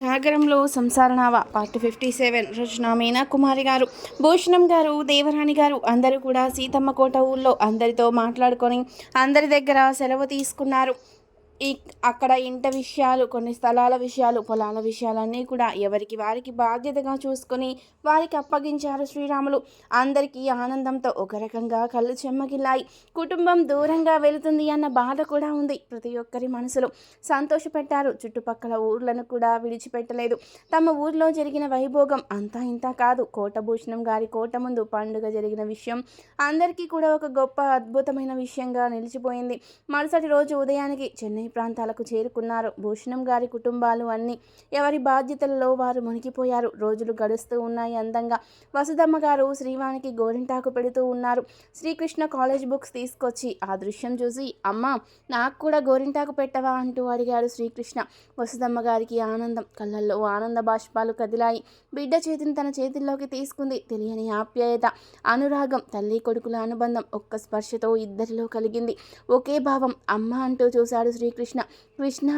సాగరంలో సంసారనావ part fifty seven రచన మీనా కుమారి గారు. భూషణం గారు దేవరాణి గారు అందరూ కూడా సీతమ్మ కోట ఊళ్ళో అందరితో మాట్లాడుకొని అందరి దగ్గర సెలవు తీసుకున్నారు. ఈ అక్కడ ఇంట విషయాలు కొన్ని స్థలాల విషయాలు పొలాల విషయాలన్నీ కూడా ఎవరికి వారికి బాధ్యతగా చూసుకొని వారికి అప్పగించారు శ్రీరాములు. అందరికీ ఆనందంతో ఒక రకంగా కళ్ళు చెమ్మగిల్లాయి. కుటుంబం దూరంగా వెళుతుంది అన్న బాధ కూడా ఉంది ప్రతి ఒక్కరి మనసులో. సంతోషపెట్టారు. చుట్టుపక్కల ఊర్లను కూడా విడిచిపెట్టలేదు. తమ ఊర్లో జరిగిన వైభోగం అంతా ఇంత కాదు. కోటభూషణం గారి కోట ముందు పండుగ జరిగిన విషయం అందరికీ కూడా ఒక గొప్ప అద్భుతమైన విషయంగా నిలిచిపోయింది. మరుసటి రోజు ఉదయానికి చెన్నై ప్రాంతాలకు చేరుకున్నారు. భూషణం గారి కుటుంబాలు అన్నీ ఎవరి బాధ్యతలలో వారు మునిగిపోయారు. రోజులు గడుస్తూ ఉన్నాయి అందంగా. వసుదమ్మ గారు శ్రీవానికి గోరింటాకు పెడుతూ ఉన్నారు. శ్రీకృష్ణ కాలేజ్ బుక్స్ తీసుకొచ్చి ఆ దృశ్యం చూసి అమ్మ నాకు కూడా గోరింటాకు పెట్టవా? అంటూ అడిగాడు శ్రీకృష్ణ. వసుదమ్మ గారికి ఆనందం. కళ్ళల్లో ఆనంద బాష్పాలు కదిలాయి. బిడ్డ చేతిని తన చేతుల్లోకి తీసుకుంది. తెలియని ఆప్యాయత అనురాగం తల్లి కొడుకుల అనుబంధం ఒక్క స్పర్శతో ఇద్దరిలో కలిగింది. ఒకే భావం అమ్మ అంటూ చూశాడు శ్రీకృష్ణ. కృష్ణ.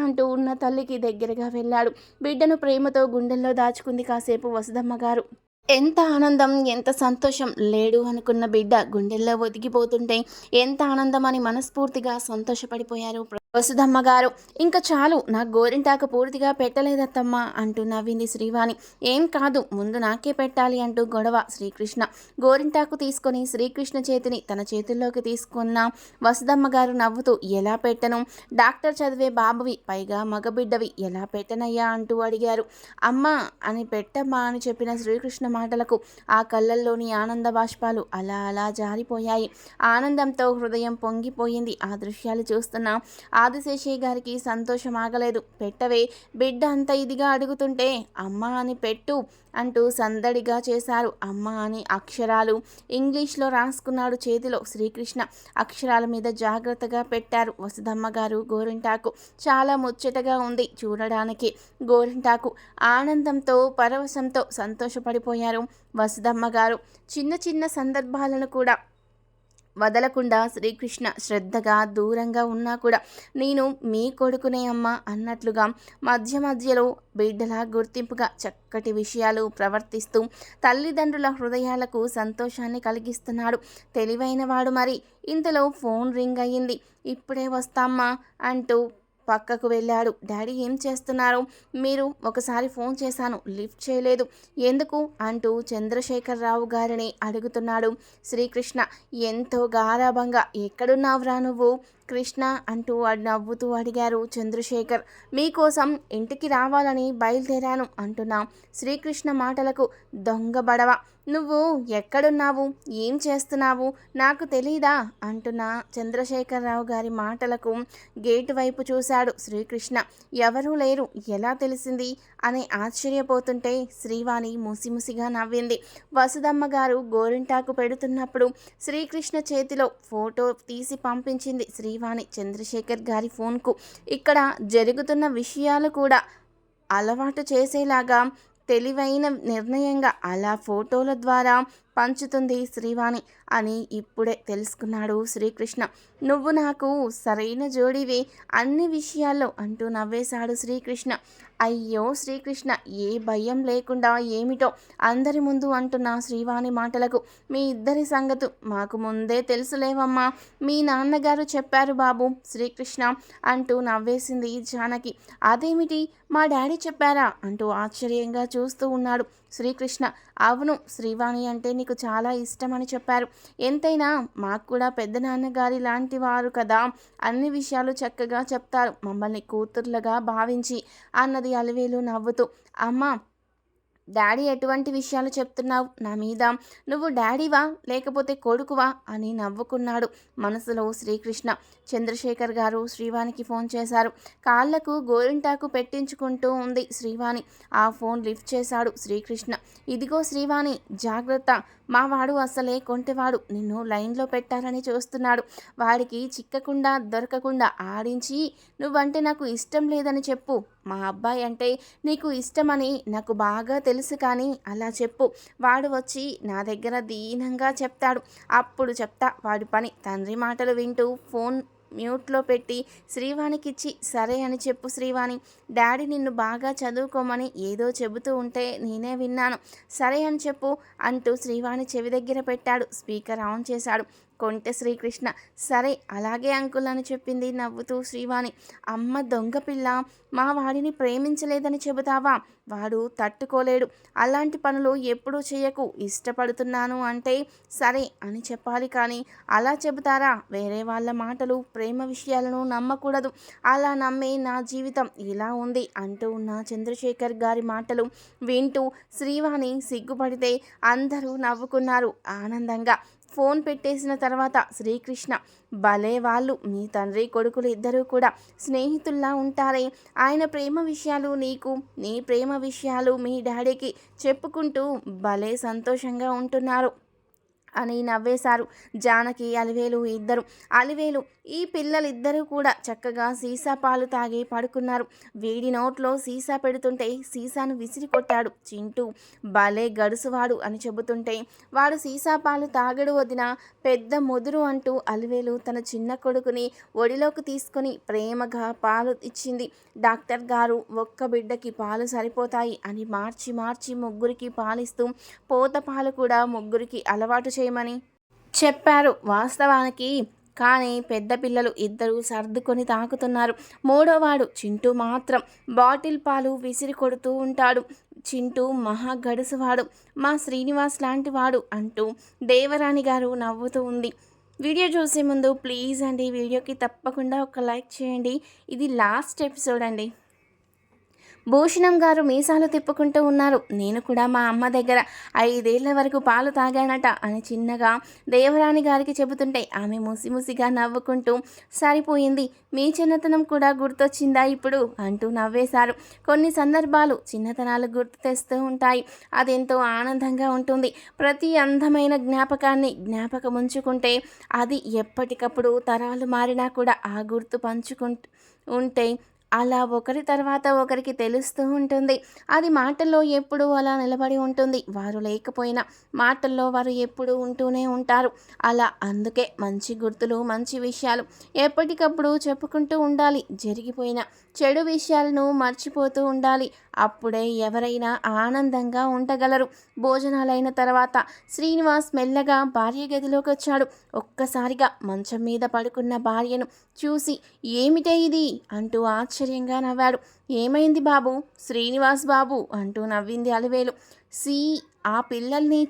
అంటూ ఉన్న తల్లికి దగ్గరగా వెళ్ళాడు. బిడ్డను ప్రేమతో గుండెల్లో దాచుకుంది కాసేపు వసుదమ్మ గారు. ఎంత ఆనందం ఎంత సంతోషం లేడు అనుకున్న బిడ్డ గుండెల్లో ఒదిగిపోతుంటే ఎంత ఆనందం అని మనస్ఫూర్తిగా సంతోషపడిపోయారు వసుధమ్మ గారు ఇంకా చాలు నా గోరింటాకు పూర్తిగా పెట్టలేదత్తమ్మా అంటూ నవ్వింది శ్రీవాణి. ఏం కాదు ముందు నాకే పెట్టాలి అంటూ గొడవ శ్రీకృష్ణ. గోరింటాకు తీసుకొని శ్రీకృష్ణ చేతిని తన చేతుల్లోకి తీసుకున్న వసుధమ్మ గారు నవ్వుతూ ఎలా పెట్టను? డాక్టర్ చదివే బాబువి పైగా మగబిడ్డవి ఎలా పెట్టనయ్యా అంటూ అడిగారు. అమ్మా అని పెట్టమ్మా అని చెప్పిన శ్రీకృష్ణ మాటలకు ఆ కళ్ళల్లోని ఆనంద బాష్పాలు అలా అలా జారిపోయాయి. ఆనందంతో హృదయం పొంగిపోయింది. ఆ దృశ్యాలు చూస్తున్నా ఆదిశేషయ్య గారికి సంతోషం ఆగలేదు. పెట్టవే బిడ్డ అంత ఇదిగా అడుగుతుంటే అమ్మ అని పెట్టు అంటూ సందడిగా చేశారు అమ్మ అని అక్షరాలు. ఇంగ్లీష్లో రాసుకున్నాడు చేతిలో శ్రీకృష్ణ. అక్షరాల మీద జాగ్రత్తగా పెట్టారు వసుధమ్మ గారు గోరింటాకు. చాలా ముచ్చటగా ఉంది చూడడానికి. గోరింటాకు ఆనందంతో పరవశంతో సంతోషపడిపోయారు వసుధమ్మ గారు. చిన్న చిన్న సందర్భాలను కూడా వదలకుండా శ్రీకృష్ణ శ్రద్ధగా దూరంగా ఉన్నా కూడా నేను మీ కొడుకునే అమ్మ అన్నట్లుగా మధ్య మధ్యలో బిడ్డల గుర్తింపుగా చక్కటి విషయాలు ప్రవర్తిస్తూ తల్లిదండ్రుల హృదయాలకు సంతోషాన్ని కలిగిస్తున్నాడు. తెలివైనవాడు మరి. ఇంతలో ఫోన్ రింగ్ అయ్యింది. ఇప్పుడే వస్తామ్మా అంటూ పక్కకు వెళ్ళాడు. డాడీ ఏం చేస్తున్నారు? మీరు ఒకసారి ఫోన్ చేశాను. లిఫ్ట్ చేయలేదు. ఎందుకు? అంటూ చంద్రశేఖరరావు గారిని అడుగుతున్నాడు. శ్రీకృష్ణ ఎంతో గారాభంగా ఎక్కడున్నావురా నువ్వు? కృష్ణ అంటూ నవ్వుతూ అడిగారు చంద్రశేఖర్ మీకోసం ఇంటికి రావాలని బయలుదేరాను అంటున్నా. శ్రీకృష్ణ మాటలకు దొంగ బడవ. నువ్వు ఎక్కడున్నావు? ఏం చేస్తున్నావు? నాకు తెలీదా? అంటున్న చంద్రశేఖరరావు గారి మాటలకు గేటు వైపు చూశాడు శ్రీకృష్ణ. ఎవరూ లేరు. ఎలా తెలిసింది? అని ఆశ్చర్యపోతుంటే శ్రీవాణి ముసిముసిగా నవ్వింది. వసుదమ్మ గారు గోరింటాకు పెడుతున్నప్పుడు శ్రీకృష్ణ చేతిలో ఫోటో తీసి పంపించింది శ్రీ శ్రీవాణి చంద్రశేఖర్ గారి ఫోన్కు. ఇక్కడ జరుగుతున్న విషయాలు కూడా అలవాటు చేసేలాగా తెలివైన నిర్ణయంగా అలా ఫోటోల ద్వారా పంచుతుంది శ్రీవాణి అని ఇప్పుడే తెలుసుకున్నాడు శ్రీకృష్ణ. నువ్వు నాకు సరైన జోడివి అన్ని విషయాల్లో అంటూ నవ్వేశాడు శ్రీకృష్ణ. అయ్యో శ్రీకృష్ణ ఏ భయం లేకుండా ఏమిటో అందరి ముందు అంటున్న శ్రీవాణి మాటలకు మీ ఇద్దరి సంగతు మాకు ముందే తెలుసులేవమ్మా. మీ నాన్నగారు చెప్పారు బాబు శ్రీకృష్ణ అంటూ నవ్వేసింది జానకి. అదేమిటి? మా డాడీ చెప్పారా? అంటూ ఆశ్చర్యంగా చూస్తూ ఉన్నాడు శ్రీకృష్ణ. అవును శ్రీవాణి అంటే నీకు చాలా ఇష్టం అని చెప్పారు. ఎంతైనా మాకు కూడా పెద్ద నాన్నగారి లాంటి వారు కదా అన్ని విషయాలు చక్కగా చెప్తారు. మమ్మల్ని కూతుర్లుగా భావించి అన్నది అలివేలు నవ్వుతూ అమ్మ డాడీ ఎటువంటి విషయాలు చెప్తున్నావు? నా మీద నువ్వు డాడీవా? లేకపోతే కొడుకువా? అని నవ్వుకున్నాడు మనసులో శ్రీకృష్ణ. చంద్రశేఖర్ గారు శ్రీవాణికి ఫోన్ చేశారు. కాళ్ళకు గోరింటాకు పెట్టించుకుంటూ ఉంది శ్రీవాణి. ఆ ఫోన్ లిఫ్ట్ చేశాడు శ్రీకృష్ణ. ఇదిగో శ్రీవాణి జాగ్రత్త. మా వాడు అసలే కొంటెవాడు. నిన్ను లైన్లో పెట్టాలని చూస్తున్నాడు. వాడికి చిక్కకుండా దొరకకుండా ఆడించి నువ్వంటే నాకు ఇష్టం లేదని చెప్పు. మా అబ్బాయి అంటే నీకు ఇష్టమని నాకు బాగా తెలుసు కానీ అలా చెప్పు. వాడు వచ్చి నా దగ్గర దీనంగా చెప్తాడు. అప్పుడు చెప్తా వాడి పని. తండ్రి మాటలు వింటూ ఫోన్ మ్యూట్లో పెట్టి శ్రీవాణికిచ్చి సరే అని చెప్పు శ్రీవాణి. డాడీ నిన్ను బాగా చదువుకోమని ఏదో చెబుతూ ఉంటే నేనే విన్నాను. సరే అని చెప్పు అంటూ శ్రీవాణి చెవి దగ్గర పెట్టాడు. స్పీకర్ ఆన్ చేశాడు. కొంటె శ్రీకృష్ణ సరే అలాగే అంకుల్ అని చెప్పింది నవ్వుతూ శ్రీవాణి. అమ్మ దొంగ పిల్ల మా వాడిని ప్రేమించలేదని చెబుతావా? వాడు తట్టుకోలేడు. అలాంటి పనులు ఎప్పుడూ చేయకు ఇష్టపడుతున్నాను అంటే సరే అని చెప్పాలి కానీ అలా చెబుతారా? వేరే వాళ్ళ మాటలు ప్రేమ విషయాలను నమ్మకూడదు. అలా నమ్మే నా జీవితం ఇలా ఉంది అంటూ ఉన్న చంద్రశేఖర్ గారి మాటలు వింటూ శ్రీవాణి సిగ్గుపడితే అందరూ నవ్వుకున్నారు ఆనందంగా. ఫోన్ పెట్టేసిన తర్వాత శ్రీకృష్ణ భలే వాళ్ళు మీ తండ్రి కొడుకులు ఇద్దరూ కూడా స్నేహితుల్లా ఉంటారే. ఆయన ప్రేమ విషయాలు నీకు నీ ప్రేమ విషయాలు మీ డాడీకి చెప్పుకుంటూ భలే సంతోషంగా ఉంటున్నారు. అని నవ్వేశారు. జానకి అలివేలు ఇద్దరు. అలివేలు ఈ పిల్లలిద్దరూ కూడా చక్కగా సీసా పాలు తాగి పడుకున్నారు. వేడి నోట్లో సీసా పెడుతుంటే సీసాను విసిరి కొట్టాడు చింటూ భలే గడుసువాడు అని చెబుతుంటే వాడు సీసా పాలు తాగడు వదిన పెద్ద ముదురు అంటూ అలివేలు తన చిన్న కొడుకుని ఒడిలోకి తీసుకొని ప్రేమగా పాలు ఇచ్చింది. డాక్టర్ గారు ఒక్క బిడ్డకి పాలు సరిపోతాయి అని మార్చి మార్చి ముగ్గురికి పాలిస్తూ పోత పాలు కూడా ముగ్గురికి అలవాటు చేయమని చెప్పారు వాస్తవానికి. కానీ పెద్ద పిల్లలు ఇద్దరు సర్దుకొని తాకుతున్నారు. మూడోవాడు చింటూ మాత్రం బాటిల్ పాలు విసిరి కొడుతూ ఉంటాడు. చింటూ మహా గడుసువాడు. మా శ్రీనివాస్ లాంటి వాడు అంటూ దేవరాణి గారు నవ్వుతూ ఉంది. వీడియో చూసే ముందు ప్లీజ్ అండి వీడియోకి తప్పకుండా ఒక లైక్ చేయండి. ఇది లాస్ట్ ఎపిసోడ్ అండి. భూషణం గారు మీసాలు తిప్పుకుంటూ ఉన్నారు. నేను కూడా మా అమ్మ దగ్గర ఐదేళ్ళ వరకు పాలు తాగానట అని చిన్నగా దేవరాణి గారికి చెబుతుంటే ఆమె ముసిముసిగా నవ్వుకుంటూ సరిపోయింది. మీ చిన్నతనం కూడా గుర్తొచ్చిందా ఇప్పుడు? అంటూ నవ్వేశారు. కొన్ని సందర్భాలు చిన్నతనాలు గుర్తు తెస్తూ ఉంటాయి. అదెంతో ఆనందంగా ఉంటుంది. ప్రతి అందమైన జ్ఞాపకాన్ని జ్ఞాపకం ఉంచుకుంటే అది ఎప్పటికప్పుడు తరాలు మారినా కూడా ఆ గుర్తు పంచుకుంటూ ఉంటే అలా ఒకరి తర్వాత ఒకరికి తెలుస్తూ ఉంటుంది. అది మాటల్లో ఎప్పుడూ అలా నిలబడి ఉంటుంది. వారు లేకపోయినా మాటల్లో వారు ఎప్పుడూ ఉంటూనే ఉంటారు. అలా అందుకే మంచి గుర్తులు మంచి విషయాలు ఎప్పటికప్పుడు చెప్పుకుంటూ ఉండాలి. జరిగిపోయిన చెడు విషయాలను మర్చిపోతూ ఉండాలి. అప్పుడే ఎవరైనా ఆనందంగా ఉండగలరు. భోజనాలైన తర్వాత శ్రీనివాస్ మెల్లగా భార్య గదిలోకి వచ్చాడు. ఒక్కసారిగా మంచం మీద పడుకున్న భార్యను చూసి ఏమిటే ఇది? అంటూ ఆశ్చర్యంగా నవ్వాడు. ఏమైంది బాబు? శ్రీనివాస్ బాబు అంటూ నవ్వింది అలివేలు. సి ఆ పిల్లల్ని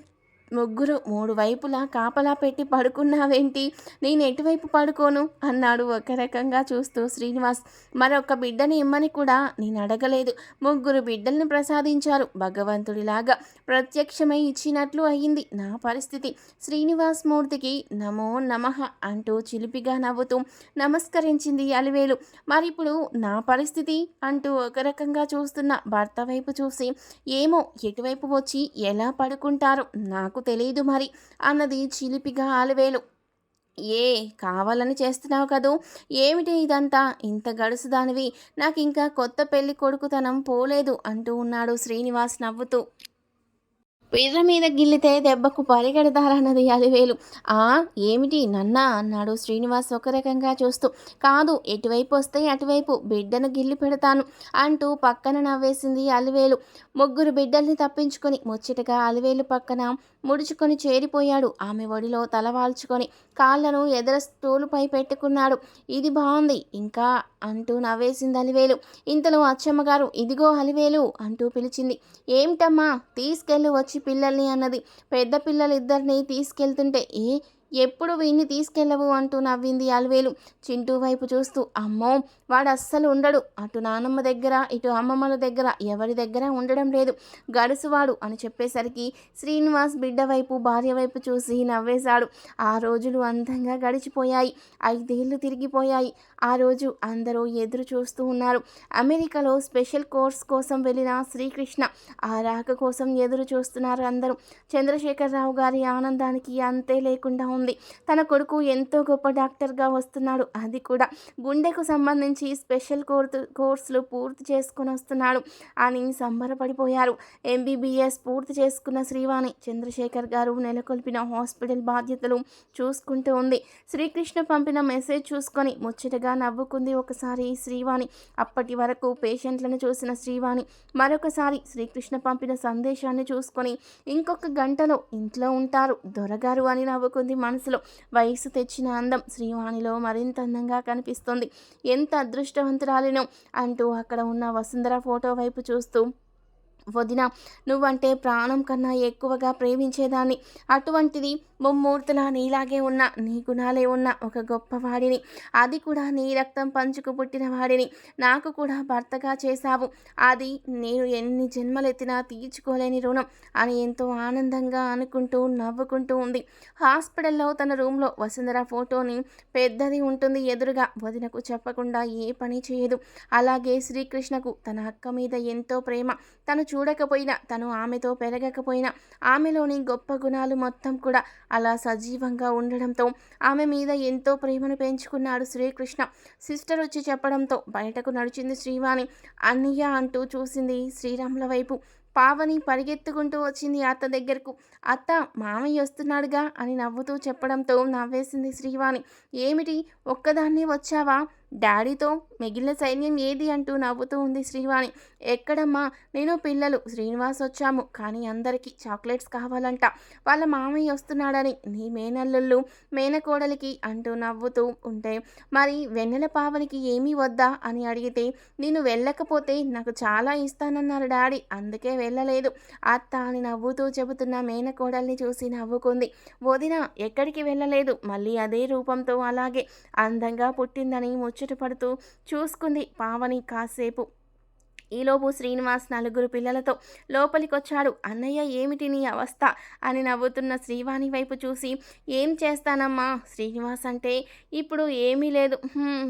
ముగ్గురు మూడు వైపులా కాపలా పెట్టి పడుకున్నావేంటి? నేను ఎటువైపు పడుకోను? అన్నాడు ఒక రకంగా చూస్తూ శ్రీనివాస్. మరొక బిడ్డని ఇమ్మని కూడా నేను అడగలేదు. ముగ్గురు బిడ్డల్ని ప్రసాదించారు భగవంతుడిలాగా. ప్రత్యక్షమై ఇచ్చినట్లు అయ్యింది నా పరిస్థితి. శ్రీనివాస్ మూర్తికి నమో నమః అంటూ చిలిపిగా నవ్వుతూ నమస్కరించింది అలివేలు. మరిప్పుడు నా పరిస్థితి? అంటూ ఒక రకంగా చూస్తున్న భర్త వైపు చూసి ఏమో ఎటువైపు వచ్చి ఎలా పడుకుంటారు? నాకు నాకు తెలియదు మరి అన్నది చిలిపిగా ఆలవేలు ఏ కావాలని చేస్తున్నావు కదూ? ఏమిటి ఇదంతా? ఇంత గడుసుదానివి. నాకు ఇంకా కొత్త పెళ్ళి కొడుకుతనం పోలేదు అంటూ ఉన్నాడు శ్రీనివాస్ నవ్వుతూ. పిర్ర మీద గిల్లితే దెబ్బకు పరిగెడతారన్నది అలివేలు. ఆ ఏమిటి నన్నా? అన్నాడు శ్రీనివాస్ ఒక రకంగా చూస్తూ. కాదు ఎటువైపు వస్తే అటువైపు బిడ్డను గిల్లి పెడతాను అంటూ పక్కన నవ్వేసింది అలివేలు. ముగ్గురు బిడ్డల్ని తప్పించుకొని ముచ్చటగా అలివేలు పక్కన ముడుచుకొని చేరిపోయాడు. ఆమె ఒడిలో తలవాల్చుకొని కాళ్ళను ఎదర స్టూలుపై పెట్టుకున్నాడు. ఇది బాగుంది ఇంకా అంటూ నవ్వేసింది అలివేలు. ఇంతలో అచ్చమ్మగారు ఇదిగో అలివేలు అంటూ పిలిచింది. ఏమిటమ్మా? తీసుకెళ్ళి వచ్చి పిల్లల్ని అన్నది. పెద్ద పిల్లలిద్దరిని తీసుకెళ్తుంటే ఏ? ఎప్పుడు వీణ్ణి తీసుకెళ్ళవు అంటూ నవ్వింది అలవేలు చింటూ వైపు చూస్తూ అమ్మో వాడు అస్సలు ఉండడు. అటు నానమ్మ దగ్గర ఇటు అమ్మమ్మల దగ్గర ఎవరి దగ్గర ఉండడం లేదు. గడుసువాడు అని చెప్పేసరికి శ్రీనివాస్ బిడ్డ వైపు భార్య వైపు చూసి నవ్వేశాడు. ఆ రోజులు అందంగా గడిచిపోయాయి. ఐదేళ్ళు తిరిగిపోయాయి. ఆ రోజు అందరూ ఎదురు చూస్తూ ఉన్నారు. అమెరికాలో స్పెషల్ కోర్స్ కోసం వెళ్ళిన శ్రీకృష్ణ ఆ రాక కోసం ఎదురు చూస్తున్నారు అందరూ. చంద్రశేఖరరావు గారి ఆనందానికి అంతే లేకుండా ఉంది. తన కొడుకు ఎంతో గొప్ప డాక్టర్గా వస్తున్నాడు. అది కూడా గుండెకు సంబంధించి స్పెషల్ కోర్సు కోర్సులు పూర్తి చేసుకుని వస్తున్నాడు. అని సంబరపడిపోయారు. ఎంబీబీఎస్ పూర్తి చేసుకున్న శ్రీవాణి చంద్రశేఖర్ గారు నెలకొల్పిన హాస్పిటల్ బాధ్యతలు చూసుకుంటూ ఉంది. శ్రీకృష్ణ పంపిన మెసేజ్ చూసుకొని ముచ్చటగా నవ్వుకుంది ఒకసారి శ్రీవాణి. అప్పటి వరకు పేషెంట్లను చూసిన శ్రీవాణి మరొకసారి శ్రీకృష్ణ పంపిన సందేశాన్ని చూసుకొని ఇంకొక గంటలో ఇంట్లో ఉంటారు. దొరగారు అని నవ్వుకుంది మనసులో వయసు తెచ్చిన అందం శ్రీవాణిలో మరింత అందంగా కనిపిస్తుంది. ఎంత అదృష్టవంతురాలినో అంటూ అక్కడ ఉన్న వసుంధర ఫోటో వైపు చూస్తూ వదిన నువ్వంటే ప్రాణం కన్నా ఎక్కువగా ప్రేమించేదాన్ని. అటువంటిది ముమ్మూర్తులా నీలాగే ఉన్న నీ గుణాలే ఉన్న ఒక గొప్పవాడిని. అది కూడా నీ రక్తం పంచుకు పుట్టిన వాడిని. నాకు కూడా భర్తగా చేశావు. అది నేను ఎన్ని జన్మలెత్తినా తీర్చుకోలేని రుణం అని ఎంతో ఆనందంగా అనుకుంటూ నవ్వుకుంటూ ఉంది. హాస్పిటల్లో తన రూమ్లో వసుంధర ఫోటోని పెద్దది ఉంటుంది ఎదురుగా. వదినకు చెప్పకుండా ఏ పని చేయదు. అలాగే శ్రీకృష్ణకు తన అక్క మీద ఎంతో ప్రేమ. తను చూ చూడకపోయినా తను ఆమెతో పెరగకపోయినా ఆమెలోని గొప్ప గుణాలు మొత్తం కూడా అలా సజీవంగా ఉండడంతో ఆమె మీద ఎంతో ప్రేమను పెంచుకున్నాడు శ్రీకృష్ణ. సిస్టర్ వచ్చి చెప్పడంతో బయటకు నడిచింది శ్రీవాణి. అన్నయ్య అంటూ చూసింది శ్రీరాముల వైపు. పావని పరిగెత్తుకుంటూ వచ్చింది అత్త దగ్గరకు. అత్త మామయ్య వస్తున్నాడుగా అని నవ్వుతూ చెప్పడంతో నవ్వేసింది శ్రీవాణి. ఏమిటి ఒక్కదాన్ని వచ్చావా? డాడీతో మిగిలిన సైన్యం ఏది అంటూ నవ్వుతూ ఉంది శ్రీవాణి. ఎక్కడమ్మా? నేను పిల్లలు. శ్రీనివాస్ వచ్చాము. కానీ అందరికీ చాక్లెట్స్ కావాలంట. వాళ్ళ మామయ్య వస్తున్నాడని. నీ మేనల్లుళ్ళు మేనకోడలికి అంటూ నవ్వుతూ ఉంటే మరి వెన్నెల పావనికి ఏమీ వద్దా అని అడిగితే నేను వెళ్ళకపోతే నాకు చాలా ఇస్తానన్నారు డాడీ. అందుకే వెళ్ళలేదు. అత్త అని నవ్వుతూ చెబుతున్న మేనకోడల్ని చూసి నవ్వుకుంది. వదిన ఎక్కడికి వెళ్ళలేదు? మళ్ళీ అదే రూపంతో అలాగే అందంగా పుట్టిందని ముచ్చటపడుతూ చూసుకుంది పావని కాసేపు. ఈలోపు శ్రీనివాస్ నలుగురు పిల్లలతో లోపలికొచ్చాడు. అన్నయ్య ఏమిటి నీ అవస్థ? అని నవ్వుతున్న శ్రీవాణి వైపు చూసి ఏం చేస్తానమ్మా? శ్రీనివాస్ అంటే ఇప్పుడు ఏమీ లేదు.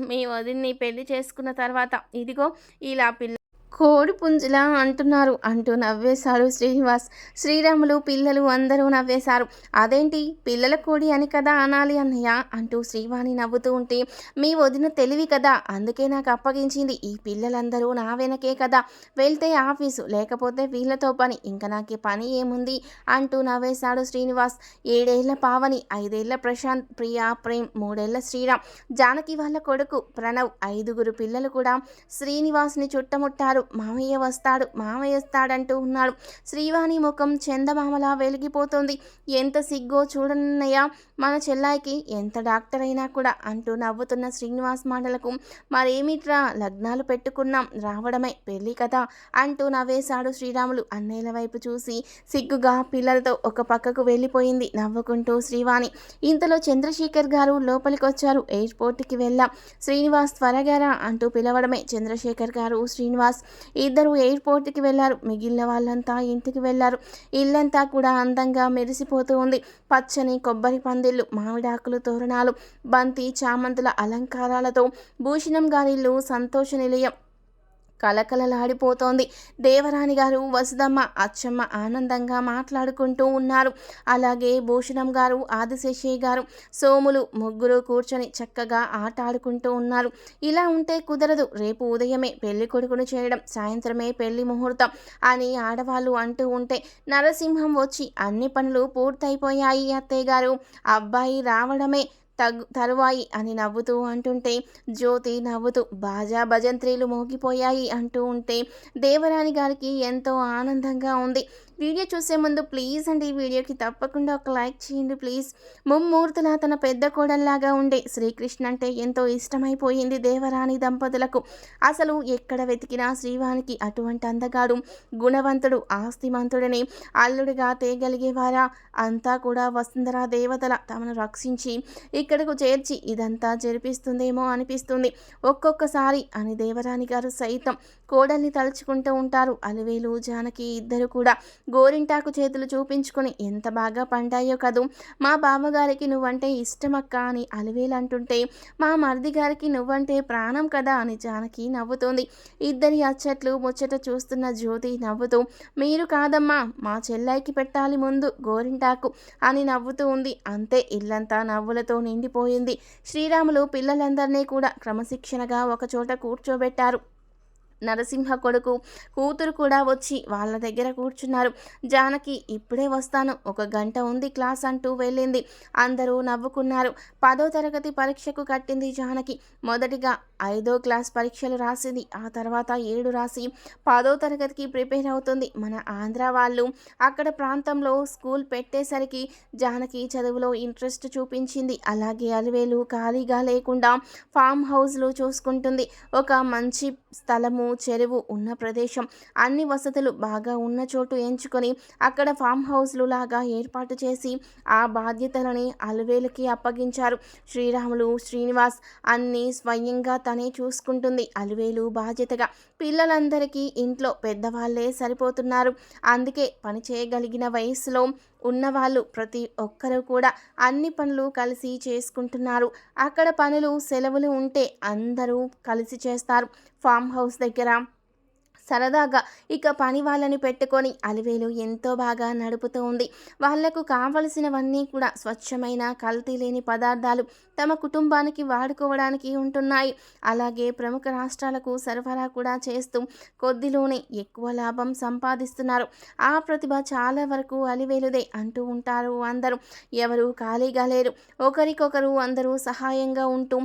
మీ వదిన్ని పెళ్ళి చేసుకున్న తర్వాత. ఇదిగో ఇలా పిల్ల కోడి పుంజులా అంటున్నారు అంటూ నవ్వేశాడు శ్రీనివాస్. శ్రీరాములు పిల్లలు అందరూ నవ్వేశారు. అదేంటి? పిల్లల కోడి అని కదా అనాలి అన్నయ్య అంటూ శ్రీవాణి నవ్వుతూ ఉంటే మీ వదిన తెలివి కదా అందుకే నాకు అప్పగించింది. ఈ పిల్లలందరూ నా వెనకే కదా. వెళ్తే ఆఫీసు లేకపోతే వీళ్ళతో పని. ఇంకా నాకు పని ఏముంది? అంటూ నవ్వేశాడు శ్రీనివాస్. ఏడేళ్ళ పావని ఐదేళ్ళ ప్రశాంత్ ప్రియా ప్రేమ్ మూడేళ్ళ శ్రీరామ్. జానకి వాళ్ళ కొడుకు ప్రణవ్ ఐదుగురు పిల్లలు కూడా శ్రీనివాస్ని చుట్టముట్టారు. మామయ్య వస్తాడు మామయ్య వస్తాడంటూ ఉన్నాడు. శ్రీవాణి ముఖం చందమామలా వెలిగిపోతుంది. ఎంత సిగ్గో చూడనన్నయ్య మన చెల్లాయికి ఎంత డాక్టర్ అయినా కూడా అంటూ నవ్వుతున్న శ్రీనివాస్ మాటలకు మరేమిట్రా లగ్నాలు పెట్టుకున్నాం రావడమే పెళ్ళి కదా అంటూ నవ్వేశాడు శ్రీరాములు. అన్నయ్యల వైపు చూసి సిగ్గుగా పిల్లలతో ఒక పక్కకు వెళ్ళిపోయింది నవ్వుకుంటూ శ్రీవాణి. ఇంతలో చంద్రశేఖర్ గారు లోపలికి వచ్చారు. ఎయిర్పోర్ట్కి వెళ్ళాం. శ్రీనివాస్ త్వరగా రా అంటూ పిలవడమే చంద్రశేఖర్ గారు శ్రీనివాస్. ఇద్దరు ఎయిర్పోర్ట్కి వెళ్ళారు మిగిలిన వాళ్ళంతా ఇంటికి వెళ్ళారు ఇల్లంతా కూడా అందంగా మెరిసిపోతూ ఉంది. పచ్చని కొబ్బరి పందిళ్ళు మామిడాకులు తోరణాలు బంతి చామంతుల అలంకారాలతో భూషణం గారిల్లు సంతోష నిలయం. కలకలలాడిపోతోంది. దేవరాణి గారు వసుదమ్మ అచ్చమ్మ ఆనందంగా మాట్లాడుకుంటూ ఉన్నారు. అలాగే భూషణం గారు ఆదిశేషయ్య గారు సోములు ముగ్గురు కూర్చొని చక్కగా ఆట ఆడుకుంటూ ఉన్నారు. ఇలా ఉంటే కుదరదు. రేపు ఉదయమే పెళ్ళి కొడుకును చేయడం సాయంత్రమే పెళ్ళి ముహూర్తం అని ఆడవాళ్ళు అంటూ ఉంటే నరసింహం వచ్చి అన్ని పనులు పూర్తయిపోయాయి అత్తయ్య గారు. అబ్బాయి రావడమే తగు తరువాయి అని నవ్వుతూ అంటుంటే జ్యోతి నవ్వుతూ బాజా భజంత్రీలు మోగిపోయాయి అంటూ ఉంటే దేవరాణి గారికి ఎంతో ఆనందంగా ఉంది. వీడియో చూసే ముందు ప్లీజ్ అండి ఈ వీడియోకి తప్పకుండా ఒక లైక్ చేయండి ప్లీజ్ ముమ్మూర్తులా తన పెద్ద కోడల్లాగా ఉండే శ్రీకృష్ణ అంటే ఎంతో ఇష్టమైపోయింది దేవరాణి దంపతులకు. అసలు ఎక్కడ వెతికినా శ్రీవానికి అటువంటి అందగాడు గుణవంతుడు ఆస్తిమంతుడని అల్లుడిగా తేగలిగేవారా? అంతా కూడా వసుంధరా దేవతల తమను రక్షించి ఇక్కడకు చేర్చి ఇదంతా జరిపిస్తుందేమో అనిపిస్తుంది. ఒక్కొక్కసారి అని దేవరాణి గారు సైతం కోడల్ని తలుచుకుంటూ ఉంటారు. అలివేలు జానకి ఇద్దరు కూడా గోరింటాకు చేతులు చూపించుకొని ఎంత బాగా పండాయో కదూ. మా బావగారికి నువ్వంటే ఇష్టమక్క అని అలివేలు అంటుంటే మా మరిది గారికి నువ్వంటే ప్రాణం కదా అని జానకి నవ్వుతోంది. ఇద్దరి అచ్చట్లు ముచ్చట చూస్తున్న జ్యోతి నవ్వుతూ మీరు కాదమ్మా మా చెల్లాయికి పెట్టాలి ముందు గోరింటాకు అని నవ్వుతూ ఉంది. అంతే ఇల్లంతా నవ్వులతో నిండిపోయింది. శ్రీరాములు పిల్లలందరినీ కూడా క్రమశిక్షణగా ఒకచోట కూర్చోబెట్టారు. నరసింహ కొడుకు కూతురు కూడా వచ్చి వాళ్ళ దగ్గర కూర్చున్నారు. జానకి ఇప్పుడే వస్తాను. ఒక గంట ఉంది క్లాస్ అంటూ వెళ్ళింది. అందరూ నవ్వుకున్నారు. పదో తరగతి పరీక్షకు కట్టింది జానకి. మొదటిగా ఐదో క్లాస్ పరీక్షలు రాసింది. ఆ తర్వాత ఏడు రాసి పదో తరగతికి ప్రిపేర్ అవుతుంది. మన ఆంధ్ర వాళ్ళు అక్కడ ప్రాంతంలో స్కూల్ పెట్టేసరికి జానకి చదువులో ఇంట్రెస్ట్ చూపించింది. అలాగే అలివేలు ఖాళీగా లేకుండా ఫామ్ హౌస్లు చూసుకుంటుంది. ఒక మంచి స్థలము చెరువు ఉన్న ప్రదేశం. అన్ని వసతులు బాగా ఉన్న చోటు ఎంచుకొని అక్కడ ఫామ్ హౌస్లు లాగా ఏర్పాటు చేసి ఆ బాధ్యతలని అలవేలకి అప్పగించారు. శ్రీరాములు శ్రీనివాస్ అన్నీ స్వయంగా తనే చూసుకుంటుంది అలివేలు బాధ్యతగా. పిల్లలందరికీ ఇంట్లో పెద్దవాళ్ళే సరిపోతున్నారు. అందుకే పని చేయగలిగిన వయసులో ఉన్నవాళ్ళు ప్రతి ఒక్కరూ కూడా అన్ని పనులు కలిసి చేసుకుంటున్నారు. అక్కడ పనులు సెలవులు ఉంటే అందరూ కలిసి చేస్తారు. ఫామ్ హౌస్ దగ్గర సరదాగా ఇక పని వాళ్ళని పెట్టుకొని అలివేలు ఎంతో బాగా నడుపుతూ ఉంది. వాళ్ళకు కావలసినవన్నీ కూడా స్వచ్ఛమైన కల్తీ లేని పదార్థాలు తమ కుటుంబానికి వాడుకోవడానికి ఉంటున్నాయి. అలాగే ప్రముఖ రాష్ట్రాలకు సరఫరా కూడా చేస్తూ కొద్దిలోనే ఎక్కువ లాభం సంపాదిస్తున్నారు. ఆ ప్రతిభ చాలా వరకు అలివేలుదే అంటూ ఉంటారు అందరూ. ఎవరు ఖాళీగా లేరు. ఒకరికొకరు అందరూ సహాయంగా ఉంటూ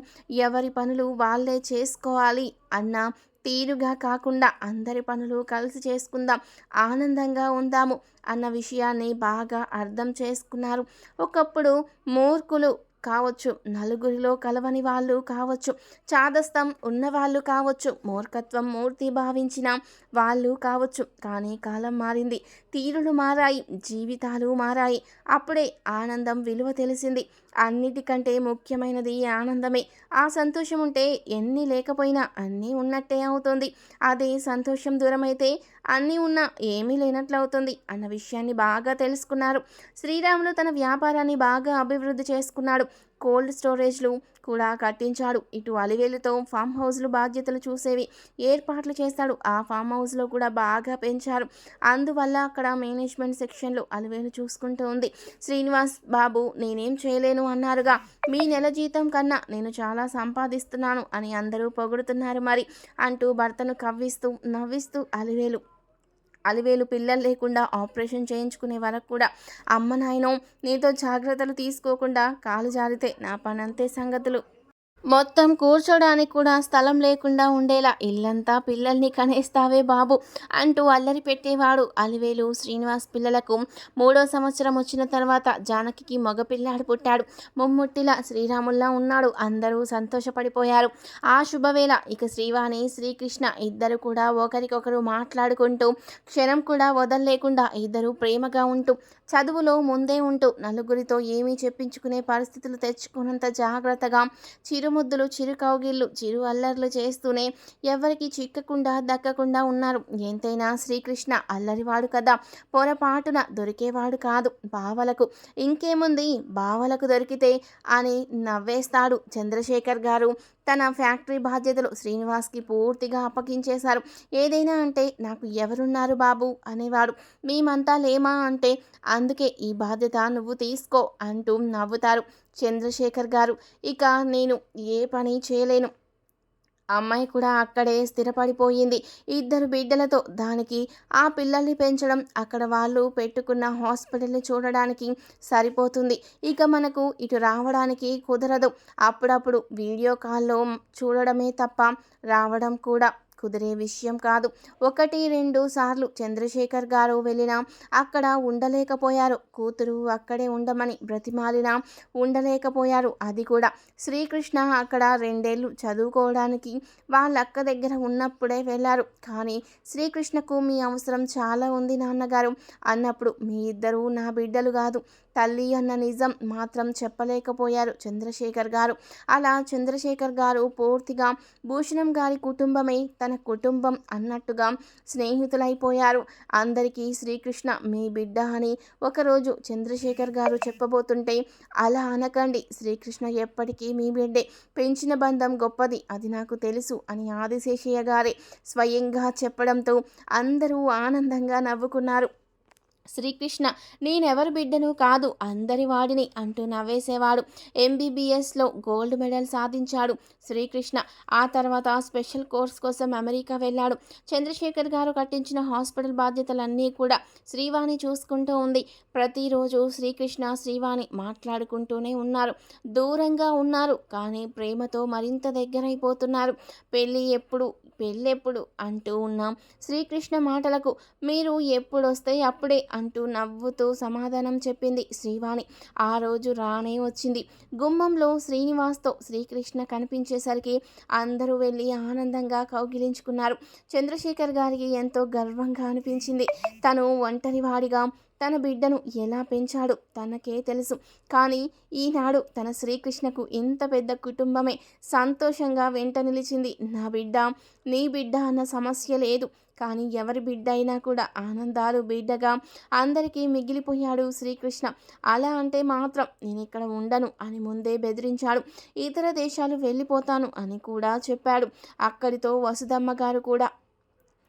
ఎవరి పనులు వాళ్ళే చేసుకోవాలి అన్న తీరుగా కాకుండా అందరి పనులు కలిసి చేసుకుందాం ఆనందంగా ఉందాము అన్న విషయాన్ని బాగా అర్థం చేసుకున్నారు. ఒకప్పుడు మూర్ఖులు కావచ్చు. నలుగురిలో కలవని వాళ్ళు కావచ్చు. చాదస్తం ఉన్నవాళ్ళు కావచ్చు. మూర్ఖత్వం మూర్తి భావించిన వాళ్ళు కావచ్చు. కానీ కాలం మారింది. తీరులు మారాయి. జీవితాలు మారాయి. అప్పుడే ఆనందం విలువ తెలిసింది. అన్నిటికంటే ముఖ్యమైనది ఆనందమే. ఆ సంతోషం ఉంటే ఎన్ని లేకపోయినా అన్నీ ఉన్నట్టే అవుతుంది. అదే సంతోషం దూరమైతే అన్నీ ఉన్నా ఏమీ లేనట్లు అవుతుంది అన్న విషయాన్ని బాగా తెలుసుకున్నారు. శ్రీరాములు తన వ్యాపారాన్ని బాగా అభివృద్ధి చేసుకున్నాడు. కోల్డ్ స్టోరేజ్లు కూడా కట్టించాడు. ఇటు అలివేలుతో ఫామ్ హౌస్లు బాధ్యతలు చూసేవి ఏర్పాట్లు చేస్తాడు. ఆ ఫామ్ హౌస్లో కూడా బాగా పెంచారు. అందువల్ల అక్కడ మేనేజ్మెంట్ సెక్షన్లో అలివేలు చూసుకుంటూ ఉంది. శ్రీనివాస్ బాబు నేనేం చేయలేను అన్నారుగా. మీ నెల జీతం కన్నా నేను చాలా సంపాదిస్తున్నాను అని అందరూ పొగుడుతున్నారు మరి అంటూ భర్తను కవ్విస్తూ నవ్విస్తూ అలివేలు అలివేలు పిల్లలు లేకుండా ఆపరేషన్ చేయించుకునే వరకు కూడా అమ్మ నాయనో నీతో జాగ్రత్తలు తీసుకోకుండా కాలు జారితే నా పనంతే సంగతులు. మొత్తం కూర్చోడానికి కూడా స్థలం లేకుండా ఉండేలా. ఇల్లంతా పిల్లల్ని కనేస్తావే బాబు అంటూ అల్లరి పెట్టేవాడు అలివేలు శ్రీనివాస్ పిల్లలకు. మూడో సంవత్సరం వచ్చిన తర్వాత జానకి మగపిల్లాడు పుట్టాడు. ముమ్ముట్టిలా శ్రీరాముల్లా ఉన్నాడు. అందరూ సంతోషపడిపోయారు. ఆ శుభవేళ ఇక శ్రీవాణి శ్రీకృష్ణ ఇద్దరు కూడా ఒకరికొకరు మాట్లాడుకుంటూ క్షణం కూడా వదలలేకుండా ఇద్దరు ప్రేమగా ఉంటూ చదువులో ముందే ఉంటూ నలుగురితో ఏమీ చెప్పించుకునే పరిస్థితులు తెచ్చుకున్నంత జాగ్రత్తగా చిరుముద్దులు చిరు కౌగిళ్ళు చిరు అల్లర్లు చేస్తూనే ఎవరికి చిక్కకుండా దక్కకుండా ఉన్నారు. ఎంతైనా శ్రీకృష్ణ అల్లరివాడు కదా. పొరపాటున దొరికేవాడు కాదు. బావలకు ఇంకేముంది? బావలకు దొరికితే అని నవ్వేస్తాడు చంద్రశేఖర్ గారు. తన ఫ్యాక్టరీ బాధ్యతలు శ్రీనివాస్కి పూర్తిగా అప్పగించేశారు. ఏదైనా అంటే నాకు ఎవరున్నారు బాబు? అనేవాడు. మేమంతా లేమా అంటే అందుకే ఈ బాధ్యత నువ్వు తీసుకో అంటూ నవ్వుతారు చంద్రశేఖర్ గారు. ఇక నేను ఏ పని చేయలేను. అమ్మాయి కూడా అక్కడే స్థిరపడిపోయింది. ఇద్దరు బిడ్డలతో దానికి ఆ పిల్లల్ని పెంచడం అక్కడ వాళ్ళు పెట్టుకున్న హాస్పిటల్ని చూడడానికి సరిపోతుంది. ఇక మనకు ఇటు రావడానికి కుదరదు. అప్పుడప్పుడు వీడియో కాల్లో చూడడమే తప్ప రావడం కూడా కుదిరే విషయం కాదు. ఒకటి రెండు సార్లు చంద్రశేఖర్ గారు వెళ్ళినా అక్కడ ఉండలేకపోయారు. కూతురు అక్కడే ఉండమని బ్రతిమాలినా ఉండలేకపోయారు. అది కూడా శ్రీకృష్ణ అక్కడ రెండేళ్ళు చదువుకోవడానికి వాళ్ళ అక్క దగ్గర ఉన్నప్పుడే వెళ్ళారు. కానీ శ్రీకృష్ణకు మీ అవసరం చాలా ఉంది నాన్నగారు. అన్నప్పుడు మీ ఇద్దరు నా బిడ్డలు కాదు. తల్లి అన్న నిజం మాత్రం చెప్పలేకపోయారు చంద్రశేఖర్ గారు. అలా చంద్రశేఖర్ గారు పూర్తిగా భూషణం గారి కుటుంబమే తన తన కుటుంబం అన్నట్టుగా స్నేహితులైపోయారు. అందరికీ శ్రీకృష్ణ మీ బిడ్డ అని ఒకరోజు చంద్రశేఖర్ గారు చెప్పబోతుంటే అలా అనకండి శ్రీకృష్ణ ఎప్పటికీ మీ బిడ్డే. పెంచిన బంధం గొప్పది అది నాకు తెలుసు అని ఆదిశేషయ్య గారే స్వయంగా చెప్పడంతో అందరూ ఆనందంగా నవ్వుకున్నారు. శ్రీకృష్ణ నేనెవరు బిడ్డను కాదు అందరి వాడిని అంటూ నవ్వేసేవాడు. ఎంబీబీఎస్లో గోల్డ్ మెడల్ సాధించాడు శ్రీకృష్ణ. ఆ తర్వాత స్పెషల్ కోర్స్ కోసం అమెరికా వెళ్ళాడు. చంద్రశేఖర్ గారు కట్టించిన హాస్పిటల్ బాధ్యతలన్నీ కూడా శ్రీవాణి చూసుకుంటూ ఉంది. ప్రతిరోజు శ్రీకృష్ణ శ్రీవాణి మాట్లాడుకుంటూనే ఉన్నారు. దూరంగా ఉన్నారు కానీ ప్రేమతో మరింత దగ్గరైపోతున్నారు. పెళ్ళి ఎప్పుడు పెళ్ళెప్పుడు అంటూ ఉన్నాం. శ్రీకృష్ణ మాటలకు మీరు ఎప్పుడొస్తే అప్పుడే అంటూ నవ్వుతూ సమాధానం చెప్పింది శ్రీవాణి. ఆ రోజు రానే వచ్చింది. గుమ్మంలో శ్రీనివాస్తో శ్రీకృష్ణ కనిపించేసరికి అందరూ వెళ్ళి ఆనందంగా కౌగిలించుకున్నారు. చంద్రశేఖర్ గారికి ఎంతో గర్వంగా అనిపించింది. తను ఒంటరివాడిగా తన బిడ్డను ఎలా పెంచాడు తనకే తెలుసు. కానీ ఈనాడు తన శ్రీకృష్ణకు ఇంత పెద్ద కుటుంబమే సంతోషంగా వెంట నిలిచింది. నా బిడ్డ నీ బిడ్డ అన్న సమస్య లేదు. కానీ ఎవరి బిడ్డ అయినా కూడా ఆనందాలు బిడ్డగా అందరికీ మిగిలిపోయాడు శ్రీకృష్ణ. అలా అంటే మాత్రం నేను ఇక్కడ ఉండను అని ముందే బెదిరించాడు. ఇతర దేశాలు వెళ్ళిపోతాను అని కూడా చెప్పాడు. అక్కడితో వసుదమ్మ గారు కూడా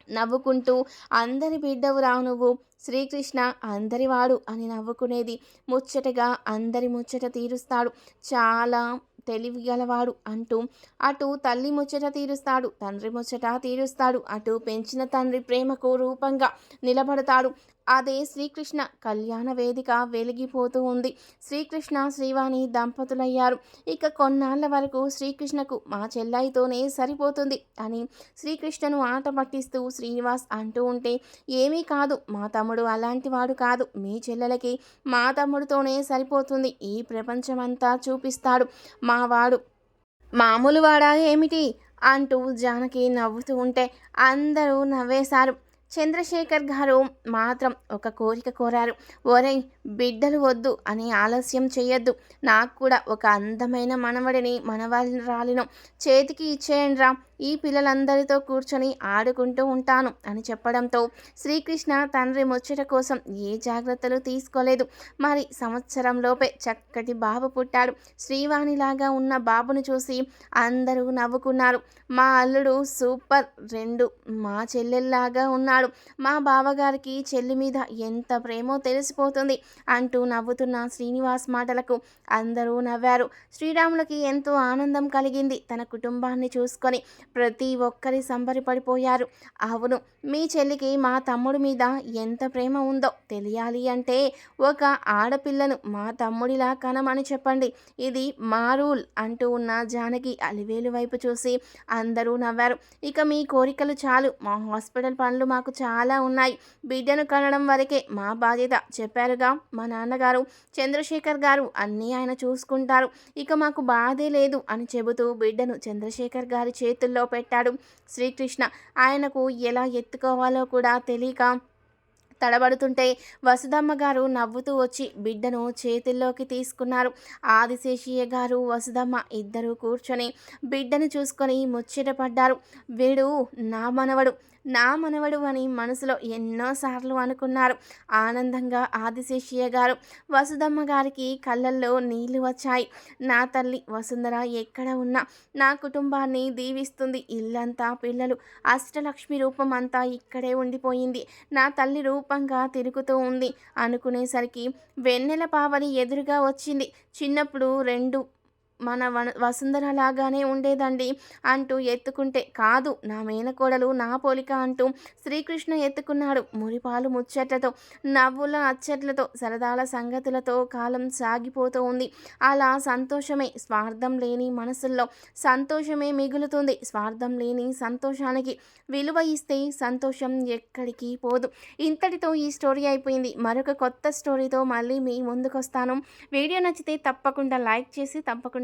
నవ్వుకుంటూ అందరి బిడ్డవురా నువ్వు శ్రీకృష్ణ అందరివాడు అని నవ్వుకునేది. ముచ్చటగా అందరి ముచ్చట తీరుస్తాడు. చాలా తెలివి గలవాడు అంటూ అటు తల్లి ముచ్చట తీరుస్తాడు తండ్రి ముచ్చట తీరుస్తాడు అటు పెంచిన తండ్రి ప్రేమకు రూపంగా నిలబడతాడు. అదే శ్రీకృష్ణ కళ్యాణ వేదిక వెలిగిపోతూ ఉంది. శ్రీకృష్ణ శ్రీవాణి దంపతులయ్యారు. ఇక కొన్నాళ్ళ వరకు శ్రీకృష్ణకు మా చెల్లాయితోనే సరిపోతుంది అని శ్రీకృష్ణను ఆట పట్టిస్తూ శ్రీనివాస్ అంటూ ఉంటే ఏమీ కాదు మా తమ్ముడు అలాంటి వాడు కాదు. మీ చెల్లెలకి మా తమ్ముడితోనే సరిపోతుంది. ఈ ప్రపంచమంతా చూపిస్తాడు. మా వాడు మామూలు వాడా ఏమిటి? అంటూ జానకి నవ్వుతూ ఉంటే అందరూ నవ్వేశారు. చంద్రశేఖర్ గారు మాత్రం ఒక కోరిక కోరారు. ఓరై బిడ్డలు వద్దు అని ఆలస్యం చేయొద్దు. నాకు కూడా ఒక అందమైన మనవడిని మనవరాలిను చేతికి ఇచ్చేయండి రా ఈ పిల్లలందరితో కూర్చొని ఆడుకుంటూ ఉంటాను అని చెప్పడంతో శ్రీకృష్ణ తండ్రి ముచ్చట కోసం ఏ జాగ్రత్తలు తీసుకోలేదు. మరి సంవత్సరంలోపే చక్కటి బాబు పుట్టాడు. శ్రీవాణిలాగా ఉన్న బాబును చూసి అందరూ నవ్వుకున్నారు. మా అల్లుడు సూపర్ రెండు మా చెల్లెల్లాగా ఉన్నాడు. మా బావగారికి చెల్లి మీద ఎంత ప్రేమో తెలిసిపోతుంది అంటూ నవ్వుతున్న శ్రీనివాస్ మాటలకు అందరూ నవ్వారు. శ్రీరాములకి ఎంతో ఆనందం కలిగింది తన కుటుంబాన్ని చూసుకొని. ప్రతి ఒక్కరి సంబరిపడిపోయారు అవును మీ చెల్లికి మా తమ్ముడి మీద ఎంత ప్రేమ ఉందో తెలియాలి అంటే ఒక ఆడపిల్లను మా తమ్ముడిలా కనమని చెప్పండి. ఇది మా రూల్ అంటూ ఉన్న జానకి అలివేలు వైపు చూసి అందరూ నవ్వారు. ఇక మీ కోరికలు చాలు. మా హాస్పిటల్ పనులు మాకు చాలా ఉన్నాయి. బిడ్డను కనడం వరకే మా బాధ్యత చెప్పారుగా మా నాన్నగారు. చంద్రశేఖర్ గారు అన్నీ ఆయన చూసుకుంటారు. ఇక మాకు బాధే లేదు అని చెబుతూ బిడ్డను చంద్రశేఖర్ గారి చేతుల్లో పెట్టాడు. శ్రీకృష్ణ ఆయనకు ఎలా ఎత్తుకోవాలో కూడా తెలియక తడబడుతుంటే వసుదమ్మ గారు నవ్వుతూ వచ్చి బిడ్డను చేతుల్లోకి తీసుకున్నారు. ఆదిశేషయ్య గారు వసుదమ్మ ఇద్దరూ కూర్చొని బిడ్డను చూసుకొని ముచ్చటపడ్డారు. వీడు నా మనవడు నా మనవడు అని మనసులో ఎన్నోసార్లు అనుకున్నారు. ఆనందంగా ఆదిశేషయ్య గారు వసుదమ్మ గారికి కళ్ళల్లో నీళ్ళు వచ్చాయి. నా తల్లి వసుంధర ఎక్కడ ఉన్నా నా కుటుంబాన్ని దీవిస్తుంది. ఇల్లంతా పిల్లలు. అష్టలక్ష్మి రూపం అంతా ఇక్కడే ఉండిపోయింది. నా తల్లి రూపంగా తిరుగుతూ ఉంది. అనుకునేసరికి వెన్నెల పావని ఎదురుగా వచ్చింది. చిన్నప్పుడు రెండు మన వన వసుంధర లాగానే ఉండేదండి. అంటూ ఎత్తుకుంటే కాదు నా మేనకోడలు నా పోలిక అంటూ శ్రీకృష్ణ ఎత్తుకున్నాడు మురిపాలు ముచ్చట్లతో నవ్వుల అచ్చట్లతో సరదాల సంగతులతో కాలం సాగిపోతూ ఉంది. అలా సంతోషమే స్వార్థం లేని మనసుల్లో సంతోషమే మిగులుతుంది. స్వార్థం లేని సంతోషానికి విలువ ఇస్తే సంతోషం ఎక్కడికి పోదు. ఇంతటితో ఈ స్టోరీ అయిపోయింది. మరొక కొత్త స్టోరీతో మళ్ళీ మీ ముందుకొస్తాను. వీడియో నచ్చితే తప్పకుండా లైక్ చేసి తప్పకుండా